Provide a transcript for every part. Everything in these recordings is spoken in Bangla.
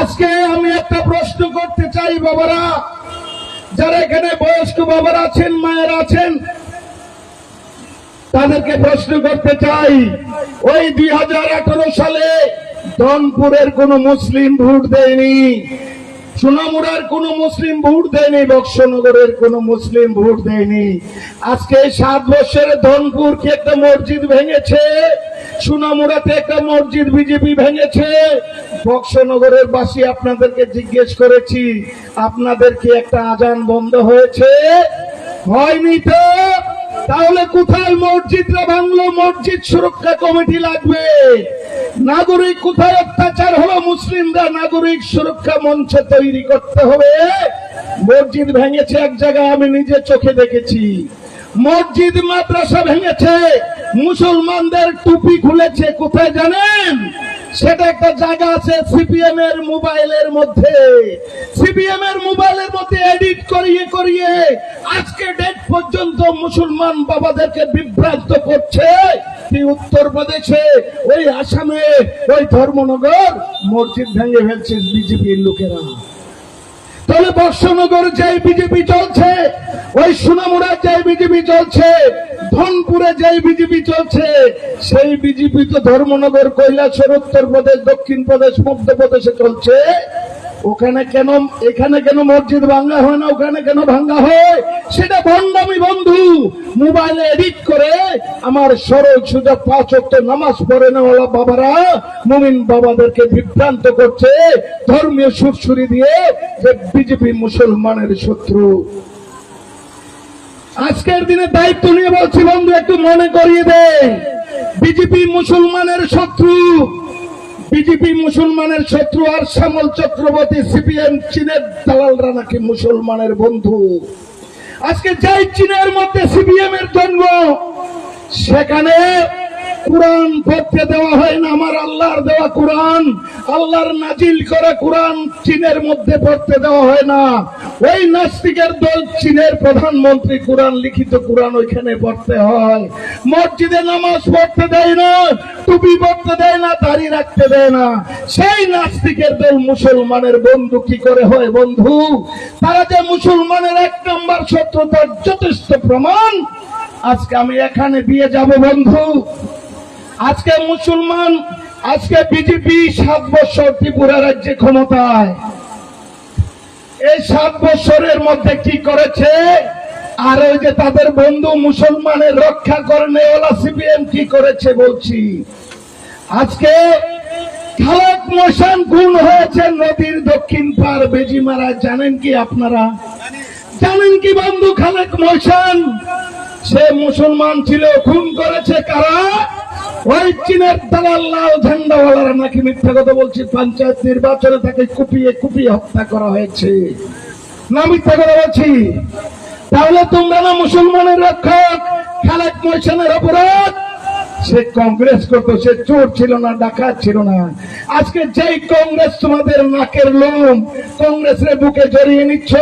আজকে আমি একটা প্রশ্ন করতে চাই, বাবারা। যারা এখানে বয়স্ক বাবারা আছেন, মায়ের আছেন, তাদেরকে প্রশ্ন করতে চাই। ওই দুই হাজার আঠারো সালে ধনপুরের কোন মুসলিম ভোট দেয়নি। সোনামুড়ার কোন মুসলিম ভোট দেয়নি, বক্সনগরের কোন মুসলিম ভোট দেয়নি। আজকে সাত বছরে ধনপুর কি একটা মসজিদ ভেঙেছে? সোনামুড়াতে একটা মসজিদ বিজেপি ভেঙেছে। বক্সনগরের বাসী আপনাদেরকে জিজ্ঞেস করেছি, আপনাদের কি একটা আজান বন্ধ হয়েছে? হয়নি তো। তাহলে কোথায় মসজিদরা ভাঙলো? মসজিদ সুরক্ষা কমিটি লাগবে। নাগরিক কোথায় অত্যাচার হলো? মুসলিমরা নাগরিক সুরক্ষা মঞ্চ তৈরি করতে হবে। মসজিদ ভেঙেছে এক জায়গায়, আমি নিজে চোখে দেখেছি। মসজিদ, মাদ্রাসা ভেঙেছে। মুসলমানদের টুপি খুলেছে, কোথায় জানেন? সেটা একটা জায়গা আছে সিপিএম এর মোবাইলের মধ্যে। সিপিএম এর মোবাইলের মধ্যে এডিট করিয়ে করিয়ে আজকে ডেট পর্যন্ত মুসলমান বাবাদেরকে বিভ্রান্ত করছে। উত্তরপ্রদেশে ওই আসামে, ওই ধর্মনগর? মসজিদ ভেঙে ফেলছে বিজেপির লোকেরা। তাহলে বর্ষনগর যে বিজেপি চলছে, ওই সুনামুড়া যে বিজেপি চলছে ধনপুরে যে বিজেপি চলছে, সেই বিজেপি তো ধর্মনগর, কৈলাসের, উত্তরপ্রদেশ দক্ষিণ প্রদেশ মধ্যপ্রদেশে চলছে। ওখানে কেন, এখানে কেন মসজিদ ভাঙ্গা হয় না, ওখানে কেন ভাঙ্গা হয়? সেটা ভণ্ডামি বন্ধু, মোবাইলে এডিট করে আমার সরল সুযোগ পাঁচ অক্ট নামাজ পড়ে নেওয়ালা বাবারা। মুমিন বাবাদেরকে বিভ্রান্ত করছে, ধর্মীয় সুরসুরি দিয়ে যে বিজেপি মুসলমানের শত্রু। আজকের দিনে দায়িত্ব নিয়ে বলছি, বন্ধু, একটু মনে করিয়ে দে। বিজেপি মুসলমানের শত্রু। বিজেপি মুসলমানের শত্রু আর শ্যামল চক্রবর্তী, সিপিএম চীনের দালালরা নাকি মুসলমানের বন্ধু। আজকে যাই চীনের মধ্যে সিপিএম এর জন্ম, সেখানে কোরআন পড়তে দেওয়া হয় না, আমার আল্লাহর দেওয়া কোরআন। আল্লাহর নাজিল করা কোরআন চীনের মধ্যে পড়তে দেওয়া হয় না। ওই নাস্তিকের দল চীনের প্রধানমন্ত্রী কোরআন, লিখিত কোরআন ওইখানে পড়তে হয়। মসজিদে নামাজ পড়তে দেয় না, টুপি পড়তে দেয় না, দাড়ি রাখতে দেয় না। সেই নাস্তিকের দল মুসলমানের বন্ধু কি করে হয় বন্ধু? তারা যে মুসলমানের এক নম্বর শত্রুতার যথেষ্ট প্রমাণ, আজকে আমি এখানে দিয়ে যাব বন্ধু। আজকে মুসলমান, আজকে বিজেপি সাত বছর ত্রিপুরা রাজ্যে ক্ষমতায়। এই সাত বছরের মধ্যে কি করেছে? আর ওই যে তাদের বন্ধু মুসলমানের রক্ষা করনে ওলা সিপিএম কি করেছে বলছি। আজকে খালেক মোশান খুন হয়েছে নদীর দক্ষিণ পার বেজি মারা, জানেন কি আপনারা? জানেন কি বন্ধু খালেক মোশান? সে মুসলমান ছিল, খুন করেছে কারা? ওই চীনের দালাল লাল ঝান্ডাওয়ালারা নাকি মিথ্যা কথা বলছি? পঞ্চায়েত নির্বাচনে তাকে কুপিয়ে কুপিয়ে হত্যা করা হয়েছে। না মিথ্যা কথা বলছি? তাহলে তোমরা না মুসলমানের রক্ষক, খালেক মহসানের অপরাধ? সে কংগ্রেস করতো, সে চোর ছিল না, ডাকাত ছিল না। আজকে যেই কংগ্রেস তোমাদের নাকের লোম, কংগ্রেসের বুকে জড়িয়ে নিচ্ছ,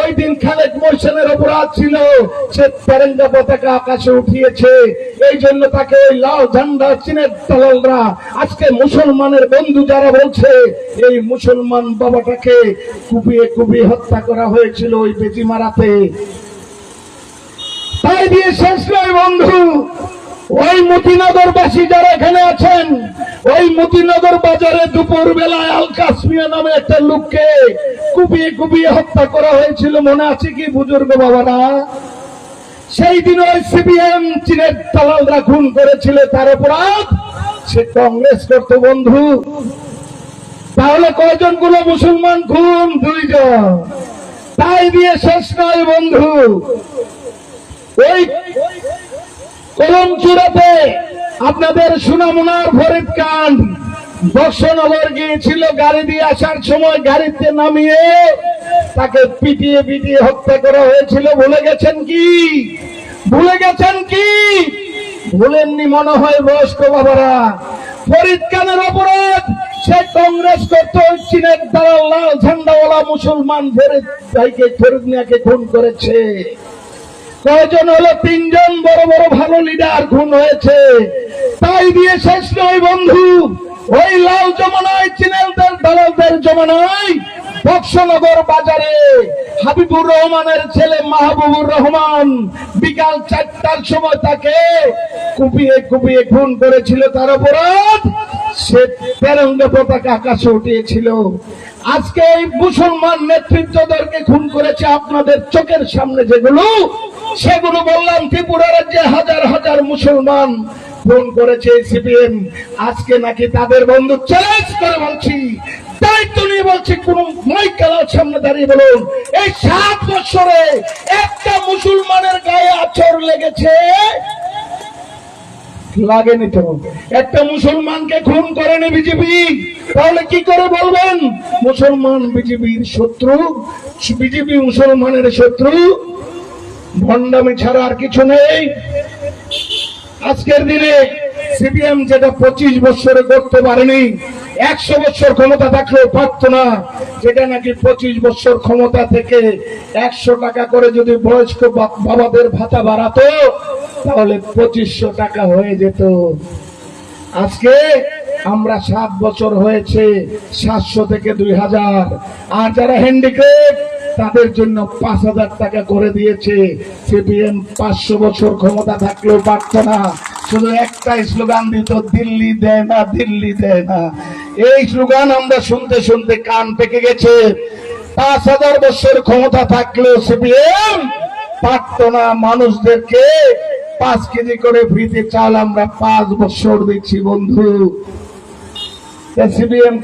ওই দিন খালেক মোহসেনের অপরাধ ছিল। সে তেরেঙ্গা পতাকা আকাশে উঠিয়েছে, এই জন্য তাকে ওই লাল ঝান্ডা চীনের দালালরা, আজকে মুসলমানের বন্ধু যারা বলছে, এই মুসলমান বাবাটাকে কুপিয়ে কুপিয়ে হত্যা করা হয়েছিল ওই বেজি মারাতে তাই দিয়ে শেষ নয়, বন্ধু। ওই মতিনগরবাসী যারা এখানে আছেন, ওই মতিনগর বাজারে দুপুর বেলায় আল কাশ্মীর নামে একটা লোককে কুপিয়ে কুপিয়ে হত্যা করা হয়েছিল। মনে আছে কি বুজুর্গ বাবারা? সেই দিন ওই সিপিএম চীনের দালালরা খুন করেছিল, তার অপরাধ? সে কংগ্রেস করত, বন্ধু। তাহলে কয়জনগুলো মুসলমান খুন? দুইজন। তাই দিয়ে শেষ নয়, বন্ধু। ওই কলম চূড়াতে আপনাদের সুনামুনার ফরিদ খান বর্ষনগর গিয়েছিল গাড়ি দিয়ে আসার সময় গাড়িতে নামিয়ে তাকে পিটিয়ে পিটিয়ে হত্যা করা হয়েছিল। ভুলে গেছেন কি? ভুলে গেছেন কি? ভুলেননি মনে হয় বয়স্ক বাবারা। ফরিদ খানের অপরাধ, সে কংগ্রেস করত চীনের দালাল, লাল ঝান্ডাওয়ালা মুসলমান ফরিদ ভাইকে, ফরিদ মিয়াকে খুন করেছে। কয়জন হলো তিনজন বড় বড় ভালো লিডার খুন হয়েছে। তাই দিয়ে শেষ নয় বন্ধু। ওই লাল জমানায় চিনেলদের দালালদের জমানায় বক্সনগর বাজারে হাবিবুর রহমানের ছেলে মাহবুবুর রহমান বিকাল চারটার সময় তাকে কুপিয়ে কুপিয়ে খুন করেছিল। তার অপরাধ সে তেরঙ্গ পতাকা আকাশে উঠিয়েছিল। আজকে এই মুসলমান নেতৃত্বদেরকে খুন করেছে আপনাদের চোখের সামনে যেগুলো, সেগুলো বললাম, ত্রিপুরা রাজ্যে হাজার হাজার মুসলমান ফোন করেছে সিপিএম। আজকে নাকি তাদের বন্ধু চ্যালেঞ্জ করে বলছি, দায়িত্ব নিয়ে বলছি, কোন মাইক সামনে দাঁড়িয়ে বলুন, এই সাত বছরে একটা মুসলমানের গায়ে আচর লেগেছে লাগেনি তো। একটা মুসলমানকে খুন করেনি বিজেপি। তাহলে কি করে বলবেন? মুসলমান বিজেপির শত্রু, বিজেপি মুসলমানের শত্রু। ভণ্ডামি ছাড়া আর কিছু নেই। আজকের দিনে সিপিএম যেটা পঁচিশ বছরে করতে পারেনি, একশো বছর ক্ষমতা থাকলেও পারত না। যেটা নাকি পঁচিশ বছর ক্ষমতা থেকে একশো টাকা করে যদি বয়স্ক বাবাদের ভাতা বাড়াতো তাহলে পঁচিশশো টাকা হয়ে যেত। আজকে আমরা সাত বছর হয়েছে, সাতশো থেকে দুই হাজার। আর যারা হ্যান্ডিক্রেফট তাদের জন্য পাঁচ হাজার টাকা করে দিয়েছে। সিপিএম পাঁচশো বছর ক্ষমতা থাকলেও পারত না। শুধু একটাই স্লোগান দিত, দিল্লি দেয় না, দিল্লি দেয় না। এই স্লোগান আমরা শুনতে শুনতে কান পেকে গেছে। পাঁচ হাজার বছর ক্ষমতা থাকলেও সিপিএম পারত না। মানুষদেরকে পাঁচ কেজি করে ফ্রিতে চাল আমরা পাঁচ বছর দিচ্ছি, বন্ধু।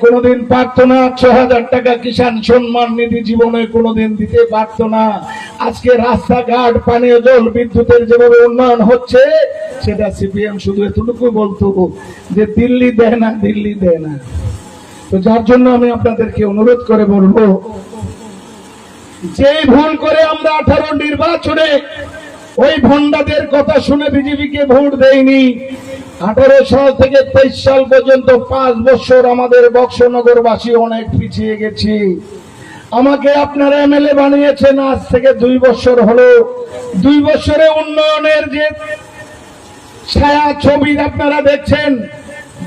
কোনোদিন পারত না, ছ হাজার টাকা কিষাণ সম্মান নিধি জীবনে কোনোদিন দিতে পারত না। আজকে রাস্তাঘাট, পানীয় জল, বিদ্যুতের যেভাবে উন্নয়ন হচ্ছে, সেটা সিপিএম শুধু এতটুকু বলতো যে দিল্লি দেয় না, দিল্লি দেয় না। তো যার জন্য আমি আপনাদেরকে অনুরোধ করে বলব যে ভুল করে আমরা আঠারো নির্বাচনে ওই ভণ্ডাদের কথা শুনে বিজেপিকে ভোট দেয়নি। আঠারো সাল থেকে তেইশ সাল পর্যন্ত পাঁচ বছর আমাদের বক্সনগরবাসী অনেক পিছিয়ে গেছি। আমাকে আপনারা এমএলএ বানিয়েছেন, আজ থেকে দুই বছর হলো। দুই বছরে উন্নয়নের যে ছায়া ছবি আপনারা দেখছেন,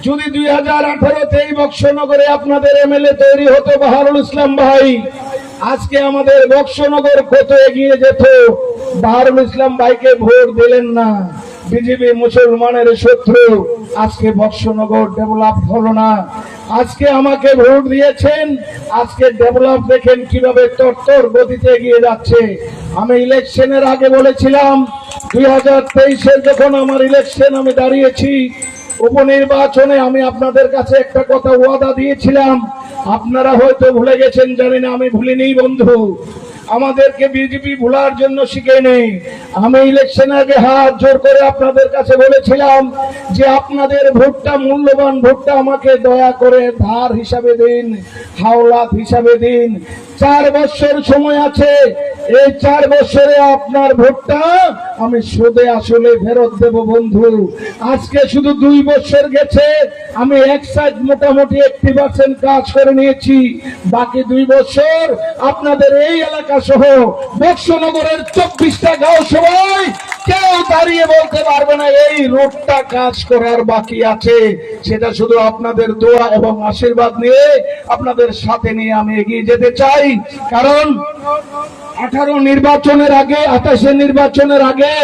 যদি দুই হাজার আঠারোতে এই বক্সনগরে আপনাদের এমএলএ তৈরি হতো বাহারুল ইসলাম ভাই আজকে আমাদের বক্সনগর কত এগিয়ে যেত। বাহারুল ইসলাম ভাইকে ভোট দিলেন না। বিজেপি মুসলমানের শত্রু। আজকে বক্সনগর ডেভেলপ হলো না। আজকে আমাকে ভোট দিয়েছেন। আজকে ডেভেলপ দেখেন কীভাবে তরতর গতিতে এগিয়ে যাচ্ছে। আমি ইলেকশনের আগে বলেছিলাম, দুই হাজার তেইশের যখন আমার ইলেকশন আমি দাঁড়িয়েছি, উপনির্বাচনে আমি আপনাদের কাছে একটা কথা ওয়াদা দিয়েছিলাম। আপনারা হয়তো ভুলে গেছেন, জানি না, আমি ভুলিনি বন্ধু। আমাদেরকে বিজেপি ভুলার জন্য শিখে নেই। আমি ইলেকশন আগে হাত জোর করে আপনাদের কাছে বলেছিলাম যে আপনাদের ভোটটা, মূল্যবান ভোটটা আমাকে দয়া করে ধার হিসাবে দিন, হাওলাত হিসাবে দিন। চার বছর সময় আছে। এই চার বছরে আপনার ভোটটা আমি সুদে আসলে ফেরত দেব, বন্ধু। আজকে শুধু দুই বছর গেছে, আমি এক সাইড মোটামুটি একটি পার্সেন্ট কাজ করে নিয়েছি। বাকি দুই বছর আপনাদের এই এলাকা সহ বক্সনগরের চব্বিশটা গাঁও সবাই কেউ দাঁড়িয়ে বলতে পারবে না, এই রোডটা কাজ করার বাকি আছে। সেটা শুধু আপনাদের দোয়া এবং আশীর্বাদ নিয়ে, আপনাদের সাথে নিয়ে আমি এগিয়ে যেতে চাই। কারণ আঠারো নির্বাচনের আগে, আঠাশে নির্বাচনের আগে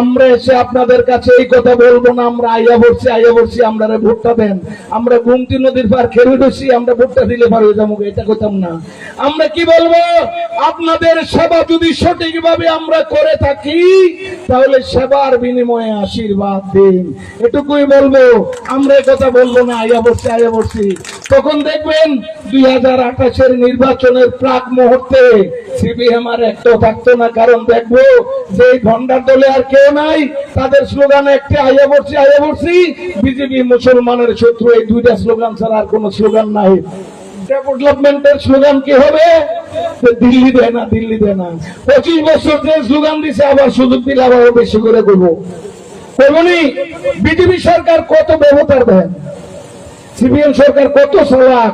আমরা এসে আপনাদের কাছে এই কথা বলব না, আমরা আইয়া বলছি আইয়া বলছি আমরা ভোটটা দেন। আমরা গুমতি নদীর পার খেলে বসি, আমরা ভোটটা দিলে পারব যাব এটা করতাম না। আমরা কি বলব? আপনাদের সেবা যদি সঠিকভাবে আমরা করে থাকি, তাহলে সেবার বিনিময়ে আশীর্বাদ দিন। এটুকুই বলব, আমরা কথা বলব না, আইয়া বলছি আইয়া বলছি তখন দেখবেন দুই হাজার আঠাশের নির্বাচনের প্রাক মুহূর্তে সিপিএম আর একটাও থাকতো না, কারণ দেখব যে এই ভণ্ডার দলে আর কেউ নাই। তাদের স্লোগান একটি আইয়া বলছি আইয়া বলছি বিজেপি মুসলমানের শত্রু, এই দুইটা স্লোগান ছাড়া আর কোনো স্লোগান নাই। ডেভেলপমেন্টের স্লোগান কি হবে? দিল্লি দেয় না, দিল্লি দেয় না। পঁচিশ বছর যে স্লোগান দিছে, আবার সুযোগ দিলে আবার বেশি করে করব তেমনি বিজেপি সরকার কত ব্যবতার দেন? সিপিএম সরকার কত সালাক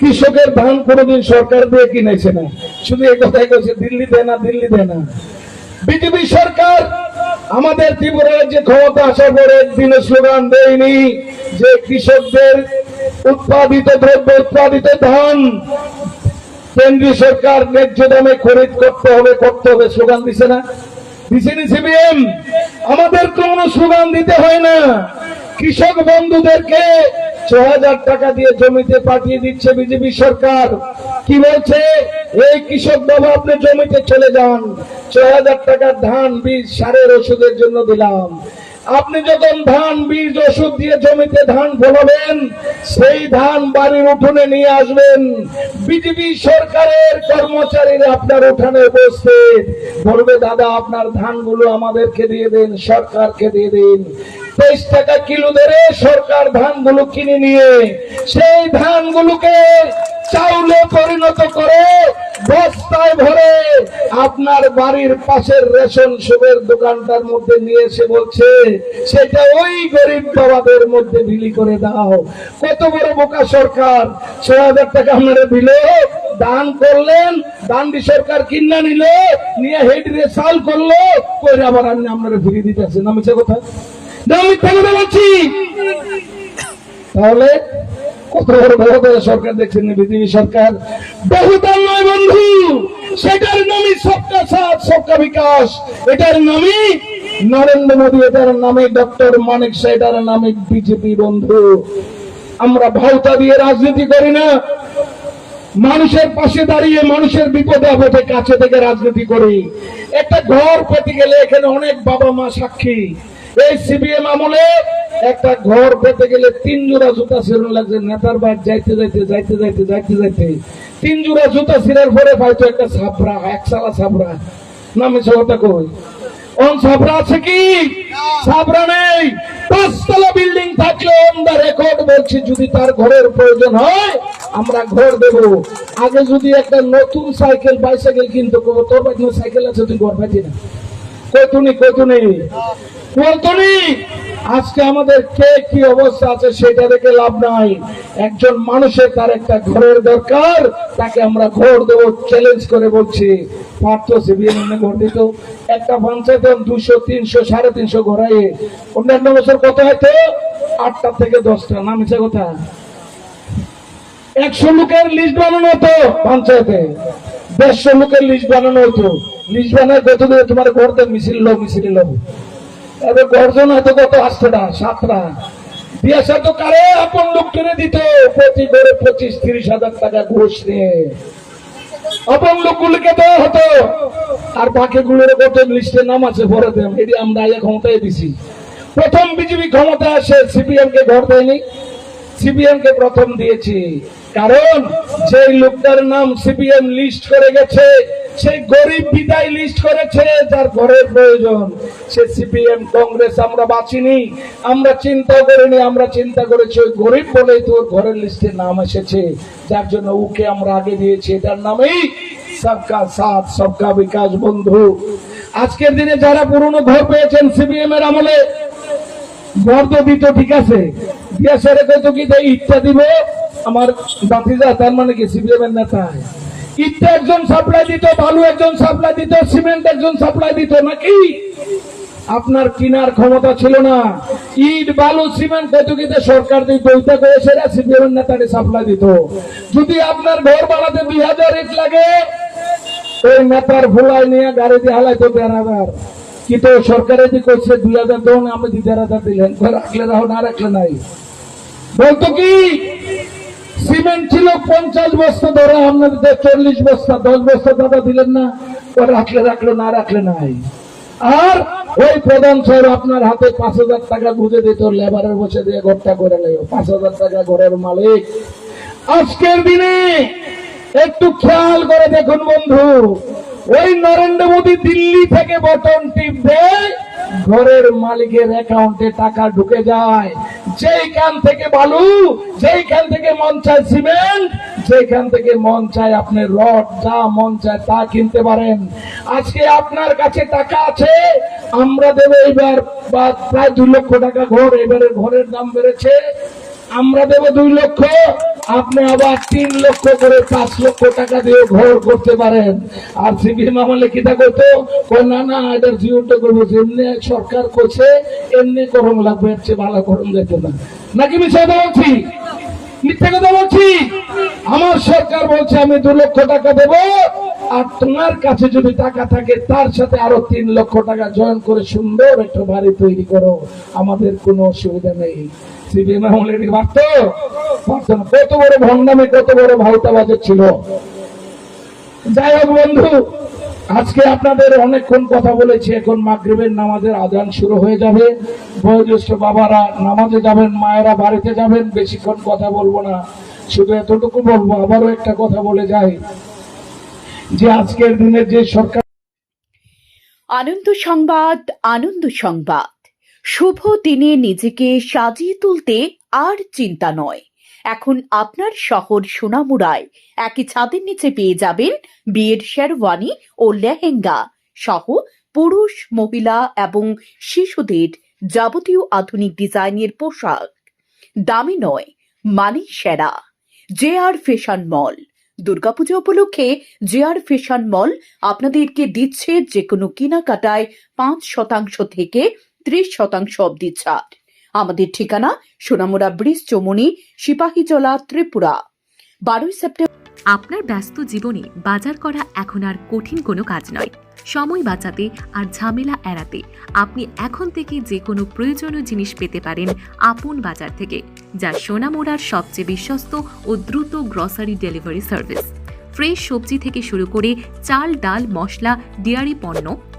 কৃষকের ধান কোনোদিন সরকার দিয়ে কিনেছে না। শুধু এই কথাই বলছে, দিল্লি দেয় না, দিল্লি দেয় না। বিজেপি সরকার, আমাদের ত্রিপুরা রাজ্যে ক্ষমতা আসার পরে একদিনে স্লোগান দেয়নি যে কৃষকদের উৎপাদিত দ্রব্য, উৎপাদিত ধান কেন্দ্রীয় সরকার ন্যায্য দামে খরিদ করতে হবে করতে হবে, স্লোগান দিছে না। দিছেনি সিবিএম আমাদের কোনো স্লোগান দিতে হয় না। কৃষক বন্ধুদেরকে টাকা দিয়ে জমিতে পাঠিয়ে দিচ্ছে বিজেপি সরকার। কি বলছে? এই কৃষক বাবা, আপনি জমিতে চলে যান। হাজার ধান, বীজ, সারের ওষুধের জন্য দিলাম। আপনি যখন ধান, বীজ, ওষুধ দিয়ে জমিতে ধান ফলাবেন, সেই ধান বাড়ির উঠোনে নিয়ে আসবেন। বিজেপি সরকারের কর্মচারীরা আপনার উঠানে উপস্থিত। বলবে, দাদা, আপনার ধানগুলো আমাদেরকে দিয়ে দিন, সরকারকে দিয়ে দিন। তেইশ টাকা কিলো ধরে সরকার ধানগুলো কিনে নিয়ে, সেই ধানগুলোকে চাউলে পরিণত করে বস্তায় ভরে আপনার বাড়ির পাশের রেশন শপের দোকানটার মধ্যে নিয়ে এসে বলছে, সেটা ওই গরিব বাবাদের মধ্যে বিলি করে দাও। কত বড় বোকা সরকার ছ হাজার টাকা আপনারা দিল, দান করলেন, দান্ডি সরকার কিনা নিল, নিয়ে হেড রে সাল করল করে আবার আপনি আপনারা ফিরিয়ে দিতেছেন আমি সে কথা না তাহলে কত বড় সরকার দেখছেন বিজেপি সরকার? বহুদল নয় বন্ধু, সেটার নামই সবকা সাথ, সবকা বিকাশ। এটার নামই নরেন্দ্র মোদী, এটার নামে ডক্টর মানিক নামে বিজেপি বন্ধু। আমরা ভাওতা দিয়ে রাজনীতি করি না। মানুষের পাশে দাঁড়িয়ে মানুষের বিপদে আপদে কাছে থেকে রাজনীতি করি। একটা ঘর পেতে গেলে এখানে অনেক বাবা মা সাক্ষী। এই সিবিএম আমলে একটা ঘর পেতে গেলে তিন জোড়া জুতা ছিঁড়ন লাগছে। নেতার বাদ যাইতে যাইতে যাইতে যাইতে যাইতে যাইতে। তিন জোড়া জুতা ছিঁড়ার পরে হয়তো একটা সাবরা একসালা সাবরা নামে সবটা কই? সাবরা আছে কি? সাবরা নেই। পাঁচতলা বিল্ডিং থাকলে অন দা রেকর্ড বলছি, যদি তার ঘরের প্রয়োজন হয়, আমরা ঘর দেব। আগে যদি একটা নতুন সাইকেল বাইসাইকেল কিনতে করব তোর বাড়ি সাইকেল আছে, তুই ঘর পাইছি না। কইতুনি কইতুনি। কইতুনি, আজকে আমাদের কে কি অবস্থা আছে সেটা দেখে লাভ নাই। একজন মানুষের তার একটা ঘরের দরকার, তাকে আমরা ঘর দেব চ্যালেঞ্জ করে বলছি। পার্থ একটা পঞ্চায়েত দুশো, তিনশো, সাড়ে তিনশো ঘরাই অন্যান্য বছর কত হয়তো? আটটা থেকে দশটা। নামিছে কথা? একশো লোকের লিস্ট বানানো হতো পঞ্চায়েতে। দেড়শো লোকের লিস্ট বানানো হতো। লিস্ট বানায় কত দিয়ে তোমার ঘরতে মিছিল লো মিছিল লো এবার গর্জন হয়তো কত? আটটা সাতটা। দিয়েছে তো কারে আপন লোক কিনে দিত? প্রতি পঁচিশ, তিরিশ হাজার টাকা ঘুষ নিয়ে। আপন লোকগুলিকে দেওয়া হতো। আর বাকিগুলোর কত লিস্টে নাম আছে, ভরে দেন। এটি আমরা আগে ক্ষমতায় দিছি। প্রথম বিজেপি আসে সিপিএম কে ঘর দেয়নি। সিপিএম কে প্রথম দিয়েছি। কারণ সেই লোকটার নাম সিপিএম লিস্ট করে গেছে, সেই গরিব বিদায় লিস্ট করেছে যার ঘরের প্রয়োজন। সে সিপিএম কংগ্রেস আমরা বাঁচিনি, আমরা চিন্তা করিনি, আমরা চিন্তা করেছি ওই গরিব বলেই তোর ঘরের লিস্টে নাম এসেছে। যার জন্য ওকে আমরা আগে দিয়েছি, এটার নামেই সবকা সাথ, সবকা বিকাশ বন্ধু। আজকের দিনে যারা পুরনো ঘর পেয়েছেন সিপিএম এর আমলে ঘর তো দিত ঠিক আছে, দিয়া সেরে আমার বাতিজা তার মানে কি সিপিএম এর নেতা? ইটটা একজন সাপ্লাই দিত, বালু একজন সাপ্লাই দিত, সিমেন্ট একজন সাপ্লাই দিত, নাকি? আপনার কিনার ক্ষমতা ছিল না। ইট, বালু, সিমেন্ট কত সরকার এর সাপ্লাই দিত। যদি আপনার ঘর বাড়াতে দুই হাজার ইট লাগে, ওই নেতার ভুলাই নিয়ে গাড়ি দিয়ে হালাইতো দেড় হাজার। কিন্তু সরকারে যে করছে দুই হাজার দেন আমি দি দেড় হাজার দিলেন। রাখলে রাখো না রাখলে নাই। বলতো কি? সিমেন্ট ছিল পঞ্চাশ বস্তা, ধরে আপনাদের চল্লিশ বস্তা, দশ বস্তা দাদা দিলেন না ওই রাখলে রাখল, না রাখলে নাই। আর ওই প্রধান সাহেব আপনার হাতে পাঁচ হাজার টাকা বুঝে দিত, লেবারের বসে দিয়ে ঘরটা করে নেই পাঁচ হাজার টাকা ঘরের মালিক। আজকের দিনে একটু খেয়াল করে দেখুন বন্ধু, ওই নরেন্দ্র মোদী দিল্লি থেকে বটন টিপ দেয় ঘরের মালিকের অ্যাকাউন্টে টাকা ঢুকে যায়। যেইখান থেকে বালু, যেইখান থেকে মন চায় সিমেন্ট যেখান থেকে মন চায় আপনি রড, যা মন চায় তা কিনতে পারেন। আজকে আপনার কাছে টাকা আছে, আমরা দেবো এইবার প্রায় দুই লক্ষ টাকা ঘর, এবারে ঘরের দাম বেড়েছে। আমরা দেব দুই লক্ষ আপনি আবার তিন লক্ষ করে পাঁচ লক্ষ টাকা দিয়ে ঘর করতে পারেন। আর সিপিএম আমলে কিটা করতো না না এটার জিওটা করব যেমনি সরকার করছে, এমনি করম লাগবে ভালো করম যেত না। নাকি বিষয় বলছি মিথ্যে কথা বলছি? আমার সরকার বলছে, আমি দু লক্ষ টাকা দেব, আর তোমার কাছে যদি টাকা থাকে, তার সাথে আরও তিন লক্ষ টাকা জয়েন করে সুন্দর একটা বাড়ি তৈরি করো। আমাদের কোনো অসুবিধা নেই। কত বড় ভণ্ডামে কত বড় ভাউতাবাজের ছিল। যাই হোক বন্ধু আজকে আপনাদের অনেকক্ষণ কথা বলেছি, এখন মাগরিবের নামাজের আদান শুরু হয়ে যাবে। বয়োজ্যেষ্ঠ বাবারা নামাজে যাবেন, মায়েরা বাড়িতে যাবেন, বেশিক্ষণ কথা বলব না। শুধু এতটুকু বলব, আবারও একটা কথা বলে যাই, যে আজকের দিনে যে সরকার আনন্দ সংবাদ আনন্দ সংবাদ। শুভ দিনে নিজেকে সাজিয়ে তুলতে আর চিন্তা নয়। এখন আপনার শহর সোনামুড়ায়। একই ছাদের নিচে পেয়ে যাবেন বিয়ের শেরওয়ানি ও লেহেঙ্গা সহ পুরুষ, মহিলা এবং শিশুদের যাবতীয় আধুনিক ডিজাইনের পোশাক। দামি নয় মানে সেরা। J R fashion mall. Durga Puja উপলক্ষে জে আর ফ্যাশন মল আপনাদেরকে দিচ্ছে যে কোনো কেনাকাটায় পাঁচ শতাংশ থেকে ত্রিশ শতাংশ অব্দি ছাড়। আমাদের ঠিকানা সোনামুড়া ব্রিজ চমনি, সিপাহীজলা, ত্রিপুরা। বারোই সেপ্টেম্বর আপনার ব্যস্ত জীবনে বাজার করা এখন আর কঠিন কোনো কাজ নয়। সময় বাঁচাতে আর ঝামেলা এড়াতে আপনি এখন থেকে যে কোনো প্রয়োজনীয় জিনিস পেতে পারেন আপন বাজার থেকে, যা সোনামোড়ার সবচেয়ে বিশ্বস্ত ও দ্রুত গ্রসারি ডেলিভারি সার্ভিস। ফ্রেশ সবজি থেকে শুরু করে চাল, ডাল, মশলা, ডেয়ারি পণ্য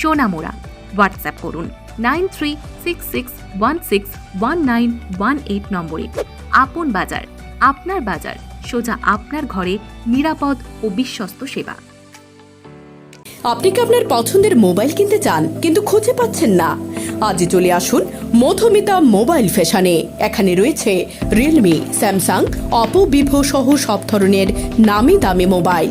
সোনামোড়া। হোয়াটসঅ্যাপ করুন nine three six six one six one nine one eight নম্বরে। আপন বাজার, আপনার বাজার, সোজা আপনার ঘরে নিরাপদ ও বিশ্বস্ত সেবা। আপনি কি আপনার পছন্দের মোবাইল কিনতে চান, কিন্তু খুঁজে পাচ্ছেন না? আজই চলে আসুন মধুমিতা মোবাইল ফ্যাশনে। এখানে রয়েছে রিয়েলমি স্যামসাং অপো ভিভো সহ সব ধরনের নামি দামি মোবাইল।